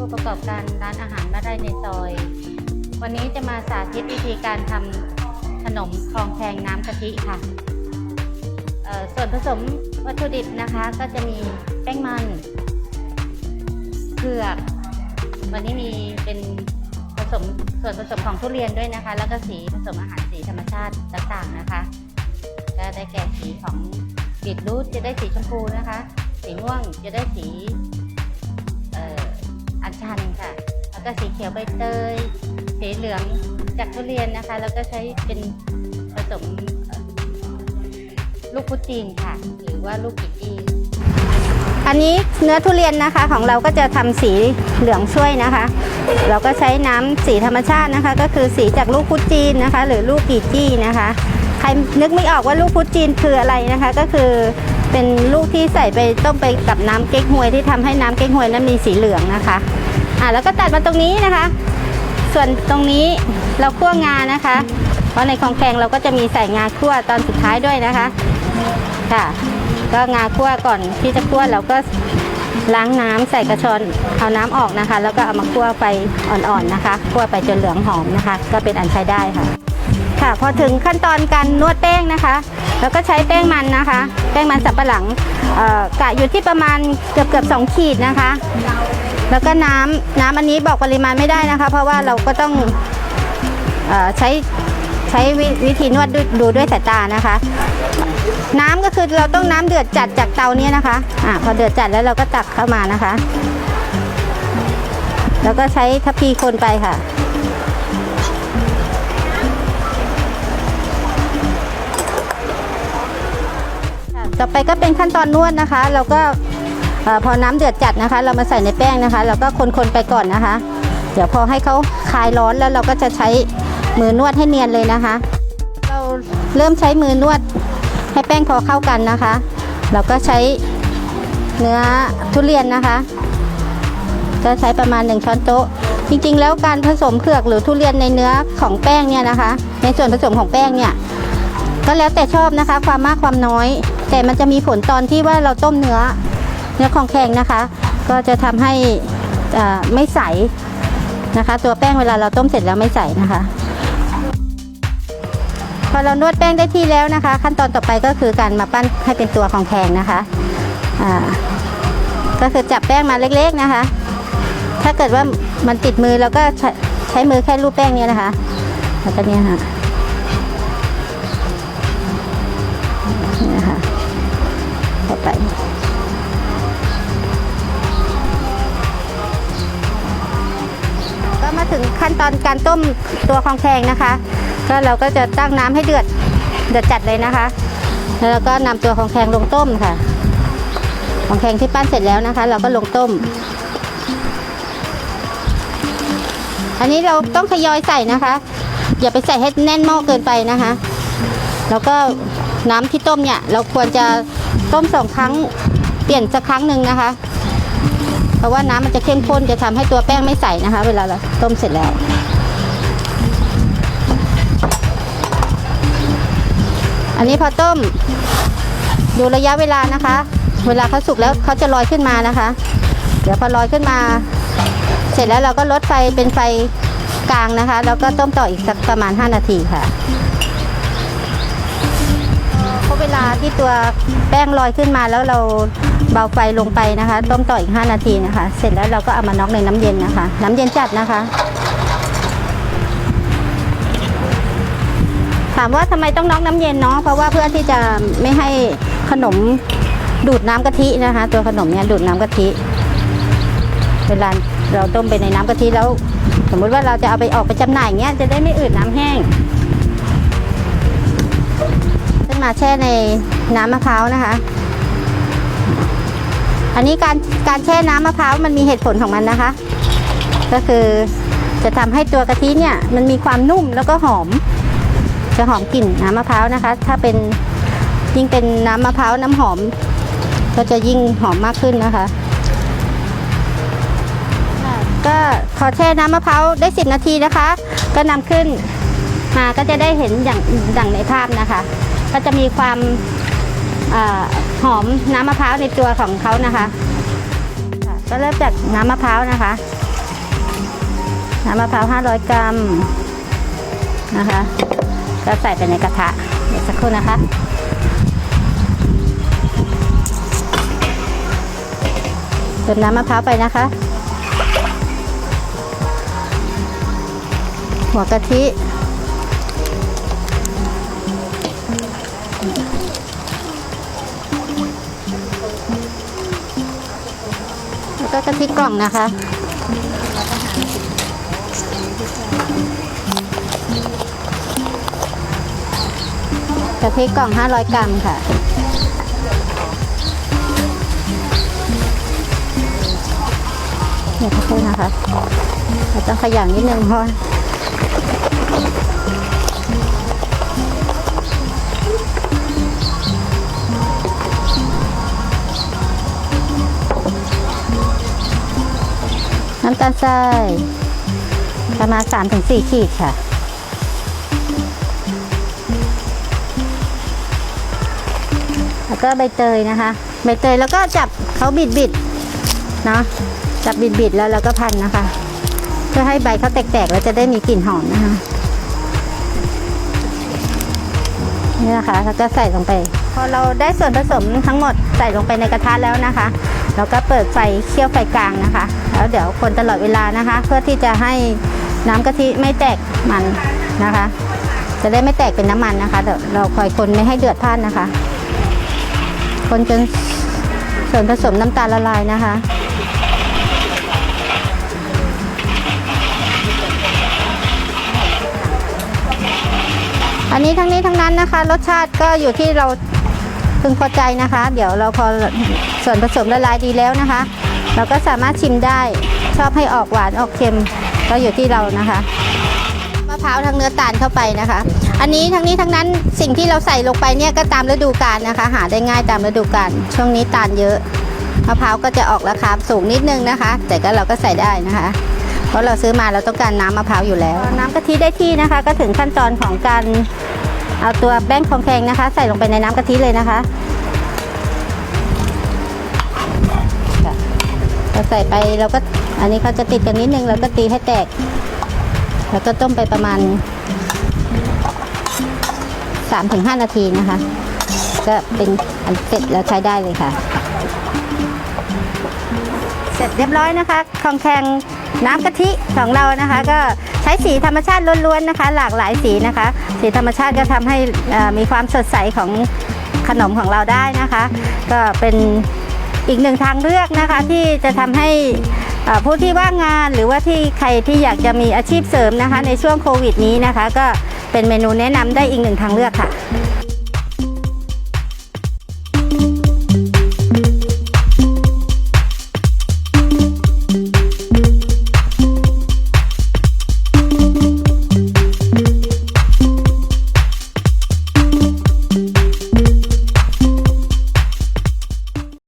ผู้ประกอบการร้านอาหารมาได้ในซอย วันนี้จะมาสาธิตวิธีการทำขนมคลองแคงน้ำกะทิค่ะ ส่วนผสมวัตถุดิบนะคะก็จะมีแป้งมันเผือกวันนี้มีเป็นผสมส่วนผสมของทุเรียนด้วยนะคะ แล้วก็สีผสมอาหารสีธรรมชาติต่างๆนะคะก็ได้แก่สีของบีทรูทจะได้สีชมพูนะคะ สีม่วงจะได้สี อัญชันค่ะ แล้วก็สีเขียวใบเตย สีเหลืองจากทุเรียนนะคะ แล้วก็ใช้เป็นผสมลูกพุจีนค่ะ หรือว่าลูกกิจีอันนี้เนื้อทุเรียนนะคะของเราก็จะทำสีเหลืองช่วยนะคะ เราก็ใช้น้ำสีธรรมชาตินะคะ ก็คือสีจากลูกพุดจีนนะคะ หรือลูกกีจี้นะคะ ใครนึกไม่ออกว่าลูกพุดจีนคืออะไรนะคะ ก็คือ เป็นลูกที่ใส่ไปต้มไปกับน้ำเก๊กฮวยที่ทำให้น้ำเก๊กฮวยนั้นมีสีเหลืองนะคะอะแล้วก็ตัดมาตรงนี้นะคะ ส่วนตรงนี้เราคั่วงานะคะ เพราะในของแกงเราก็จะมีใส่งาคั่วตอนสุดท้ายด้วยนะคะค่ะ ก็งาคั่วก่อนที่จะคั่วเราก็ล้างน้ำใส่กระชอนเอาน้ำออกนะคะ แล้วก็เอามาคั่วไฟอ่อนๆนะคะคั่วไปจนเหลืองหอมนะคะ ก็เป็นอันใช้ได้ค่ะ ค่ะพอถึงขั้นตอนการนวดแป้งนะคะ แล้วก็ใช้แป้งมันนะคะ แป้งมันสับปะหลังกะอยู่ที่ประมาณเกือบเกือบสองขีดนะคะ แล้วก็น้ำน้ำอันนี้บอกปริมาณไม่ได้นะคะ เพราะว่าเราก็ต้องอใช้ใช้วิวธีนวดดูดูด้วยสายตานะคะ น้ำก็คือเราต้องน้ำเดือดจัดจากเตาเนี้ยนะคะอ่าพอเดือดจัดแล้วเราก็ตักเข้ามานะคะ แล้วก็ใช้ทัพพีคนไปค่ะ ต่อไปก็เป็นขั้นตอนนวดนะคะ เราก็พอน้ำเดือดจัดนะคะ เรามาใส่ในแป้งนะคะ เราก็คนๆไปก่อนนะคะ เดี๋ยวพอให้เขาคลายร้อนแล้วเราก็จะใช้มือนวดให้เนียนเลยนะคะ เราเริ่มใช้มือนวดให้แป้งพอเข้ากันนะคะ เราก็ใช้เนื้อทุเรียนนะคะก็ใช้ประมาณ 1 ช้อนโต๊ะ จริงๆ แล้วการผสมเผือกหรือทุเรียนในเนื้อของแป้งเนี่ยนะคะ ในส่วนผสมของแป้งเนี่ยก็แล้วแต่ชอบนะคะ ความมากความน้อย แต่มันจะมีผลตอนที่ว่าเราต้มเนื้อ เนื้อของแข็งนะคะ ก็จะทำให้อ่าไม่ใสนะคะ ตัวแป้งเวลาเราต้มเสร็จแล้วไม่ใสนะคะ พอเรานวดแป้งได้ที่แล้วนะคะ ขั้นตอนต่อไปก็คือการมาปั้นให้เป็นตัวของแข็งนะคะอ่าก็คือจับแป้งมาเล็กๆนะคะ ถ้าเกิดว่ามันติดมือเราก็ใช้ใช้มือแค่รูปแป้งนี้นะคะแล้วก็เนี่ยค่ะ เข้าไปก็มาถึงขั้นตอนการต้มตัวของแขงนะคะ ก็เราก็จะตั้งน้ำให้เดือดเดือดจัดเลยนะคะ แล้วก็นำตัวของแขงลงต้มค่ะของแขงที่ปั้นเสร็จแล้วนะคะ เราก็ลงต้ม อันนี้เราต้องทยอยใส่นะคะ อย่าไปใส่ให้แน่นหม้อเกินไปนะคะ แล้วก็น้ำที่ต้มเนี่ย เราควรจะ ต้มสองครั้งเปลี่ยนสักครั้งหนึ่งนะคะ เพราะว่าน้ำมันจะเข้มข้นจะทำให้ตัวแป้งไม่ใสนะคะ เวลาเราต้มเสร็จแล้วอันนี้พอต้มดูระยะเวลานะคะ เวลาเขาสุกแล้วเขาจะลอยขึ้นมานะคะ เดี๋ยวพอลอยขึ้นมา เสร็จแล้วเราก็ลดไฟเป็นไฟกลางนะคะ แล้วก็ต้มต่ออีกสักประมาณ 5 นาทีค่ะ ลาที่ตัวแป้งลอยขึ้นมาแล้วเราเบาไฟลงไปนะคะ ต้มต่ออีก 5 นาทีนะคะ เสร็จแล้วเราก็เอามาน็อกในน้ำเย็นนะคะ น้ำเย็นจัดนะคะ ถามว่าทำไมต้องน็อกน้ำเย็นเนาะเพราะว่าเพื่อที่จะไม่ให้ขนมดูดน้ำกะทินะคะ ตัวขนมเนี่ยดูดน้ำกะทิเวลาเราต้มไปในน้ำกะทิแล้ว สมมุติว่าเราจะเอาไปออกไปจำหน่ายเงี้ยจะได้ไม่อืดน้ำแห้ง มาแช่ในน้ำมะพร้าวนะคะ อันนี้การการแช่น้ำมะพร้าวมันมีเหตุผลของมันนะคะ ก็คือจะทำให้ตัวกะทิเนี่ยมันมีความนุ่มแล้วก็หอม จะหอมกลิ่นน้ำมะพร้าวนะคะ ถ้าเป็นยิ่งเป็นน้ำมะพร้าวน้ำหอม ก็จะยิ่งหอมมากขึ้นนะคะก็พอแช่น้ำมะพร้าวได้ 10 นาทีนะคะ ก็นำขึ้นมาก็จะได้เห็นอย่างดังในภาพนะคะ ก็จะมีความอหอมน้ำมะพร้าวในตัวของเขานะคะค่ะก็เริ่มจากน้ำมะพร้าวนะคะ น้ำมะพร้าว 500 กรัมนะคะ ก็ใส่ไปในกระทะเดี๋ยวสักครู่นะคะเติมน้ำมะพร้าวไปนะคะ หัวกะทิ ก็กะทิกล่องนะคะกะทิกล่อง 500 กรัมค่ะเดี๋ยวขอโทษนะคะเราต้องขยันนิดนึงเพราะ น้ำตาลทรายประมาณ3-4ขีดค่ะ แล้วก็ใบเตยนะคะ ใบเตยแล้วก็จับเขาบิดบิดเนาะจับบิดบิดแล้วเราก็พันนะคะ เพื่อให้ใบเขาแตกๆแล้วจะได้มีกลิ่นหอมนะคะนี่นะคะแล้วก็ใส่ลงไป พอเราได้ส่วนผสมทั้งหมดใส่ลงไปในกระทะแล้วนะคะ เราก็เปิดไฟเคี่ยวไฟกลางนะคะ แล้วเดี๋ยวคนตลอดเวลานะคะ เพื่อที่จะให้น้ำกะทิไม่แตกมันนะคะ จะได้ไม่แตกเป็นน้ำมันนะคะเดี๋ยวเราคอยคนไม่ให้เดือดพล่านนะคะ คนจนส่วนผสมน้ำตาลละลายนะคะอันนี้ทั้งนี้ทั้งนั้นนะคะ รสชาติก็อยู่ที่เราพึงพอใจนะคะ เดี๋ยวเราพอส่วนผสมละลายดีแล้วนะคะ เราก็สามารถชิมได้ชอบให้ออกหวานออกเค็มก็อยู่ที่เรานะคะมะพร้าวทั้งเนื้อตาลเข้าไปนะคะ อันนี้ทั้งนี้ทั้งนั้นสิ่งที่เราใส่ลงไปเนี่ยก็ตามฤดูกาลนะคะ หาได้ง่ายตามฤดูกาลช่วงนี้ตาลเยอะมะพร้าวก็จะออกราคาสูงนิดนึงนะคะ แต่ก็เราก็ใส่ได้นะคะ เพราะเราซื้อมาเราต้องการน้ำมะพร้าวอยู่แล้ว น้ำกะทิได้ที่นะคะ ก็ถึงขั้นตอนของการเอาตัวแป้งของแข็งนะคะ ใส่ลงไปในน้ำกะทิเลยนะคะ เราใส่ไปเราก็อันนี้เขาจะติดกันนิดนึงเราก็ตีให้แตก แล้วก็ต้มไปประมาณ3-5 นาทีนะคะ ก็เป็นอันเสร็จแล้วใช้ได้เลยค่ะ เสร็จเรียบร้อยนะคะของแข็งน้ำกะทิของเรานะคะ ก็ใช้สีธรรมชาติล้วนๆนะคะ หลากหลายสีนะคะ สีธรรมชาติก็ทำให้มีความสดใสของขนมของเราได้นะคะ ก็เป็น อีกหนึ่งทางเลือกนะคะที่จะทำให้ผู้ที่ว่างงานหรือว่าที่ใครที่อยากจะมีอาชีพเสริมนะคะ ในช่วงโควิดนี้นะคะ ก็เป็นเมนูแนะนำได้อีกหนึ่งทางเลือกค่ะ